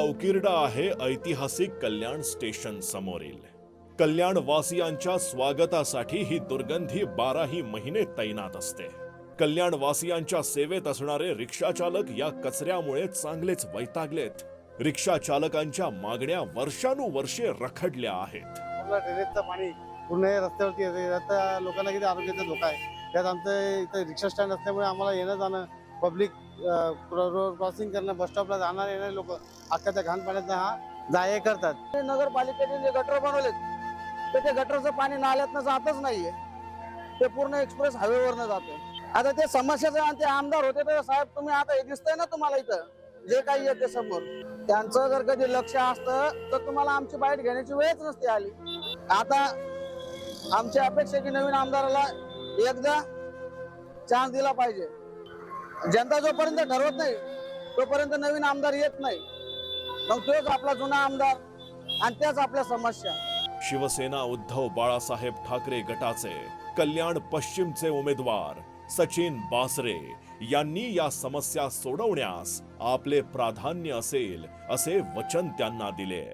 उकिरडा आहे ऐतिहासिक कल्याण स्टेशन समोरील. कल्याण वासियांच्या स्वागतासाठी ही दुर्गंधी बाराही महिने तैनात असते. कल्याण वासियांच्या सेवेत असणारे रिक्षा चालक या कचऱ्यामुळे चांगलेच वैतागलेत. रिक्षा चालकांच्या मागण्या वर्षानुवर्षे रखडल्या आहेत. पाणी पूर्ण रस्त्यावरती लोकांना किती आरोग्याचा धोका आहे. त्यात आमचं इथं रिक्षा स्टँड असल्यामुळे आम्हाला येणं जाणं पब्लिक रोड क्रॉसिंग करणं बस स्टॉपला जाणारे येणारे लोक अख्ख्या त्या घाण हा जाय करतात. ते नगरपालिकेने जे गटर बनवलेत तर ते गटरचं पाणी नाल्यातनं जातच नाहीये. ते पूर्ण एक्सप्रेस हायवेवरनं जाते आता ते समस्याचं आणि ते आमदार होते तर साहेब तुम्ही आता हे दिसतंय ना तुम्हाला इथं? जे काही येते समोर. त्यांचं जर कधी लक्ष असतं तर तुम्हाला आमची बाईट घेण्याची वेळच नसते आली. आता आमची अपेक्षा की नवीन आमदाराला एकदा चान्स दिला पाहिजे. जनता जोपर्यंत ठरवत नाही तोपर्यंत नवीन आमदार येत नाही. मग तोच आपला जुना आमदार आणि त्याच आपल्या समस्या. शिवसेना उद्धव बाळासाहेब ठाकरे गटाचे कल्याण पश्चिमचे उमेदवार सचिन बासरे यांनी या समस्या सोडवण्यास आपले प्राधान्य असेल असे वचन त्यांना दिले.